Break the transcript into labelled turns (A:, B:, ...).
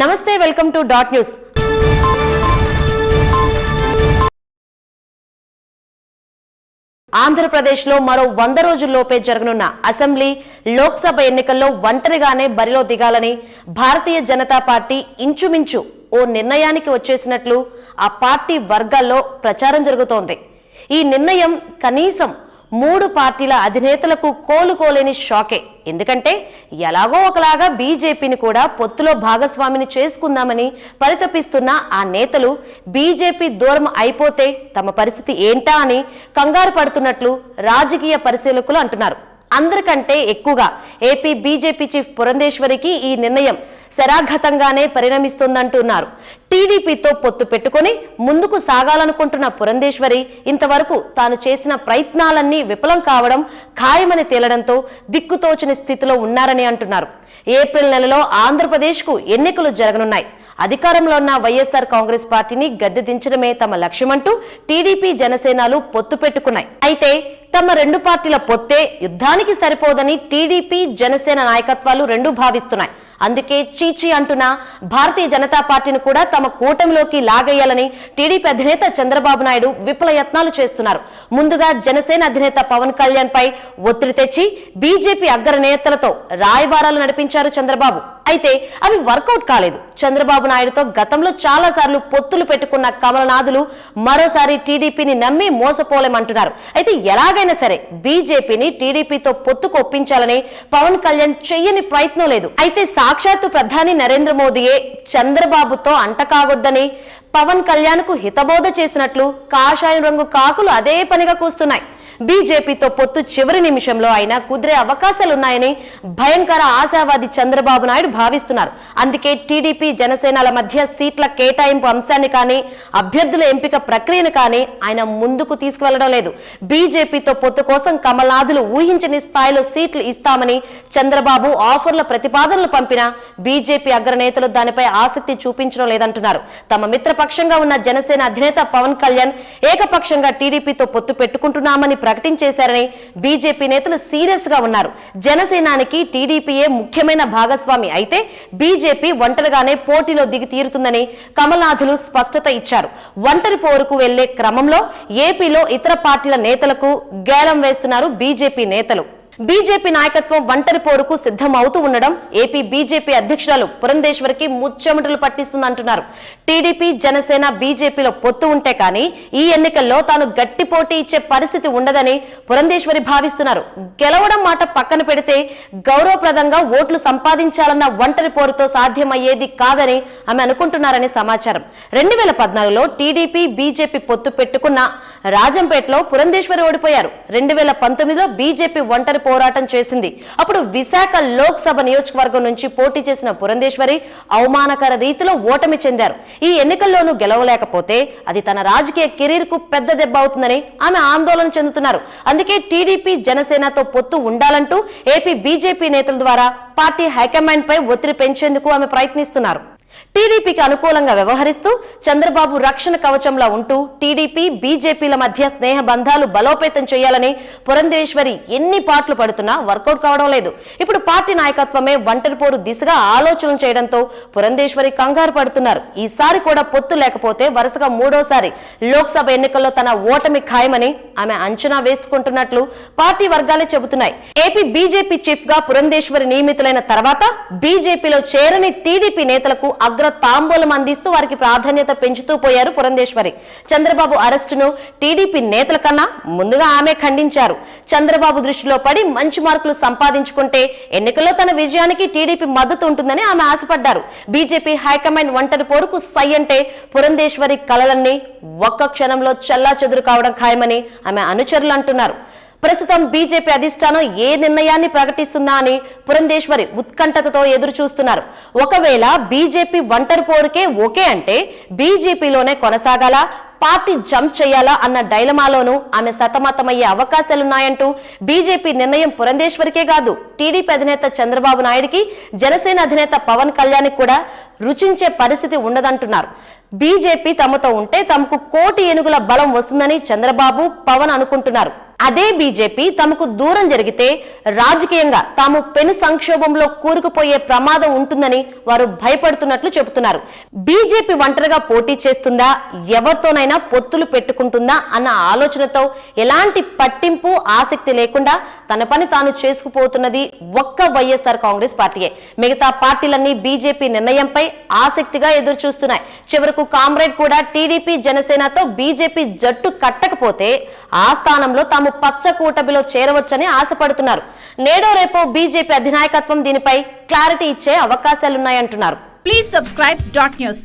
A: నమస్తే welcome to dot news. ఆంధ్రప్రదేశ్లో మరో వంద రోజుల్లోపే జరగనున్న అసెంబ్లీ లోక్సభ ఎన్నికల్లో ఒంటరిగానే బరిలో దిగాలని భారతీయ జనతా పార్టీ ఇంచుమించు ఓ నిర్ణయానికి వచ్చేసినట్లు ఆ పార్టీ వర్గాల్లో ప్రచారం జరుగుతోంది. ఈ నిర్ణయం కనీసం మూడు పార్టీల అధినేతలకు కోలుకోలేని షాకే. ఎందుకంటే ఎలాగో ఒకలాగా బీజేపీని కూడా పొత్తులో భాగస్వామిని చేసుకుందామని పరితపిస్తున్న ఆ నేతలు బీజేపీ దూరం అయిపోతే తమ పరిస్థితి ఏంటా అని కంగారు పడుతున్నట్లు రాజకీయ పరిశీలకులు అంటున్నారు. అందరికంటే ఎక్కువగా ఏపీ బీజేపీ చీఫ్ పురంధేశ్వరికి ఈ నిర్ణయం శరాఘతంగానే పరిణమిస్తుందంటున్నారు. టీడీపీతో పొత్తు పెట్టుకుని ముందుకు సాగాలనుకుంటున్న పురంధేశ్వరి ఇంతవరకు తాను చేసిన ప్రయత్నాలన్నీ విఫలం కావడం ఖాయమని తేలడంతో దిక్కుతోచని స్థితిలో ఉన్నారని అంటున్నారు. ఏప్రిల్ నెలలో ఆంధ్రప్రదేశ్కు ఎన్నికలు జరగనున్నాయి. అధికారంలో ఉన్న వైఎస్ఆర్ కాంగ్రెస్ పార్టీని గద్దె దించడమే తమ లక్ష్యమంటూ టీడీపీ జనసేనలు పొత్తు పెట్టుకున్నాయి. అయితే తమ రెండు పార్టీల పొత్తే యుద్ధానికి సరిపోదని టీడీపీ జనసేన నాయకత్వాలు రెండూ భావిస్తున్నాయి. అందుకే చీచీ అంటున్న భారతీయ జనతా పార్టీని కూడా తమ కూటమిలోకి లాగేయాలని టీడీపీ అధినేత చంద్రబాబు నాయుడు విఫల యత్నాలు చేస్తున్నారు. ముందుగా జనసేన అధినేత పవన్ కళ్యాణ్ పై ఒత్తిడి తెచ్చి బీజేపీ అగ్ర నేతలతో రాయబారాలు నడిపించారు చంద్రబాబు. అయితే అవి వర్కౌట్ కాలేదు. చంద్రబాబు నాయుడుతో గతంలో చాలా సార్లు పొత్తులు పెట్టుకున్న కమలనాథులు మరోసారి టీడీపీని నమ్మి మోసపోలేమంటున్నారు. అయితే ఎలాగైనా సరే బీజేపీని టీడీపీతో పొత్తుకు ఒప్పించాలని పవన్ కళ్యాణ్ చెయ్యని ప్రయత్నం లేదు. అయితే సాక్షాత్తు ప్రధాని నరేంద్ర మోదీయే చంద్రబాబుతో అంటకాగొద్దని పవన్ కళ్యాణ్కు హితబోధ చేసినట్లు కాషాయం రంగు కాకులు అదే పనిగా కూస్తున్నాయి. బీజేపీతో పొత్తు చివరి నిమిషంలో అయినా కుదిరే అవకాశాలున్నాయని భయంకర ఆశావాది చంద్రబాబు నాయుడు భావిస్తున్నారు. అందుకే టీడీపీ జనసేనల మధ్య సీట్ల కేటాయింపు అంశాన్ని కానీ అభ్యర్థుల ఎంపిక ప్రక్రియను కానీ ఆయన ముందుకు తీసుకువెళ్ళడం లేదు. బీజేపీతో పొత్తు కోసం కమల్నాథులు ఊహించని స్థాయిలో సీట్లు ఇస్తామని చంద్రబాబు ఆఫర్ల ప్రతిపాదనలు పంపినా బీజేపీ అగ్రనేతలు దానిపై ఆసక్తి చూపించడం లేదంటున్నారు. తమ మిత్రపక్షంగా ఉన్న జనసేన అధినేత పవన్ కళ్యాణ్ ఏకపక్షంగా టీడీపీతో పొత్తు పెట్టుకుంటున్నామని ప్రకటించేశారని బీజేపీ నేతలు సీరియస్గా ఉన్నారు. జనసేనానికి టీడీపీయే ముఖ్యమైన భాగస్వామి. అయితే బీజేపీ ఒంటరిగానే పోటీలో దిగి తీరుతుందని కమల్నాథులు స్పష్టత ఇచ్చారు. ఒంటరి పోరుకు వెళ్ళే క్రమంలో ఏపీలో ఇతర పార్టీల నేతలకు గేలం వేస్తున్నారు బీజేపీ నేతలు. బీజేపీ నాయకత్వం ఒంటరి పోరుకు సిద్ధమవుతూ ఉండడం ఏపీ బీజేపీ అధ్యక్షురాలు పురంధేశ్వరికి ముచ్చెమటలు పట్టిస్తుందంటున్నారు. టీడీపీ జనసేన బీజేపీలో పొత్తు ఉంటే కానీ ఈ ఎన్నికల్లో తాను గట్టి పోటీ ఇచ్చే పరిస్థితి ఉండదని పురంధేశ్వరి భావిస్తున్నారు. గెలవడం మాట పక్కన పెడితే గౌరవప్రదంగా ఓట్లు సంపాదించాలన్న ఒంటరి పోరుతో సాధ్యమయ్యేది కాదని ఆమె అనుకుంటున్నారని సమాచారం. రెండు వేల పద్నాలుగులో టీడీపీ బీజేపీ పొత్తు పెట్టుకున్న రాజంపేటలో పురంధేశ్వరి ఓడిపోయారు. రెండు వేల పంతొమ్మిదిలో బీజేపీ ఒంటరి పోరాటం చేసింది. అప్పుడు విశాఖ లోక్సభ నియోజకవర్గం నుంచి పోటీ చేసిన పురంధేశ్వరి అవమానకర రీతిలో ఓటమి చెందారు. ఈ ఎన్నికల్లోనూ గెలవలేకపోతే అది తన రాజకీయ కెరీర్కు పెద్ద దెబ్బ అవుతుందని ఆమె ఆందోళన చెందుతున్నారు. అందుకే టీడీపీ జనసేనతో పొత్తు ఉండాలంటూ ఏపీ బీజేపీ నేతల ద్వారా పార్టీ హైకమాండ్ పై ఒత్తిడి పెంచేందుకు ఆమె ప్రయత్నిస్తున్నారు. టీడీపీకి అనుకూలంగా వ్యవహరిస్తూ చంద్రబాబు రక్షణ కవచంలా ఉంటూ టీడీపీ బీజేపీల మధ్య స్నేహ బంధాలు బలోపేతం చేయాలని పురంధేశ్వరి ఎన్ని పాటలు పడుతున్నా వర్కౌట్ కావడం లేదు. ఇప్పుడు పార్టీ నాయకత్వమే ఒంటరిపోరు దిశగా ఆలోచన చేయడంతో పురంధేశ్వరి కంగారు పడుతున్నారు. ఈసారి కూడా పొత్తు లేకపోతే వరుసగా మూడోసారి లోక్సభ ఎన్నికల్లో తన ఓటమి ఖాయమని ఆమె అంచనా వేసుకుంటున్నట్లు పార్టీ వర్గాలే చెబుతున్నాయి. ఏపీ బీజేపీ చీఫ్గా పురంధేశ్వరి నియమితులైన తర్వాత బీజేపీలో చేరని టీడీపీ నేతలకు అగ్ర తాంబూలం అందిస్తూ వారికి ప్రాధాన్యత పెంచుతూ పోయారు పురంధేశ్వరి. చంద్రబాబు అరెస్టును టీడీపీ నేతల కన్నా ముందుగా ఆమె ఖండించారు. చంద్రబాబు దృష్టిలో పడి మంచి మార్కులు సంపాదించుకుంటే ఎన్నికల్లో తన విజయానికి టీడీపీ మద్దతు ఉంటుందని ఆమె ఆశపడ్డారు. బీజేపీ హైకమాండ్ ఒంటరి పోరుకు సై అంటే పురంధేశ్వరి కలలన్నీ ఒక్క క్షణంలో చల్లా చెదురు కావడం ఖాయమని ఆమె అనుచరులు అంటున్నారు. ప్రస్తుతం బీజేపీ అధిష్టానం ఏ నిర్ణయాన్ని ప్రకటిస్తుందా అని పురంధేశ్వరి ఉత్కంఠతతో ఎదురు చూస్తున్నారు ఒకవేళ బీజేపీ ఒంటరి పోరుకే ఓకే అంటే బీజేపీలోనే కొనసాగాలా? పార్టీ జంప్ చేయాలా అన్న డైలమాలోనూ ఆమె సతమతమయ్యే అవకాశాలున్నాయంటూ బీజేపీ నిర్ణయం పురంధేశ్వరికే కాదు టీడీపీ అధినేత చంద్రబాబు నాయుడికి జనసేన అధినేత పవన్ కళ్యాణ్ కూడా రుచించే పరిస్థితి ఉండదంటున్నారు. బీజేపీ తమతో ఉంటే తమకు కోటి ఏనుగుల బలం వస్తుందని చంద్రబాబు పవన్ అనుకుంటున్నారు. అదే బీజేపీ తమకు దూరం జరిగితే రాజకీయంగా తాము పెను సంక్షోభంలో కూరుకుపోయే ప్రమాదం ఉంటుందని వారు భయపడుతున్నట్లు చెబుతున్నారు. బీజేపీ ఒంటరిగా పోటీ చేస్తుందా ఎవరితోనైనా పొత్తులు పెట్టుకుంటుందా అన్న ఆలోచనతో ఎలాంటి పట్టింపు ఆసక్తి లేకుండా తన పని తాను చేసుకుపోతున్నది ఒక్క వైఎస్ఆర్ కాంగ్రెస్ పార్టీయే. మిగతా పార్టీలన్నీ బీజేపీ నిర్ణయంపై ఆసక్తిగా ఎదురు చూస్తున్నాయి చివరకు కామ్రేడ్ కూడా టీడీపీ జనసేనతో బీజేపీ జట్టు కట్టకపోతే ఆ స్థానంలో తాము పచ్చ కూటమిలో చేరవచ్చని ఆశపడుతున్నారు. నేడో రేపో బీజేపీ అధినాయకత్వం దీనిపై క్లారిటీ ఇచ్చే అవకాశాలున్నాయంటున్నారు.
B: Please subscribe dot news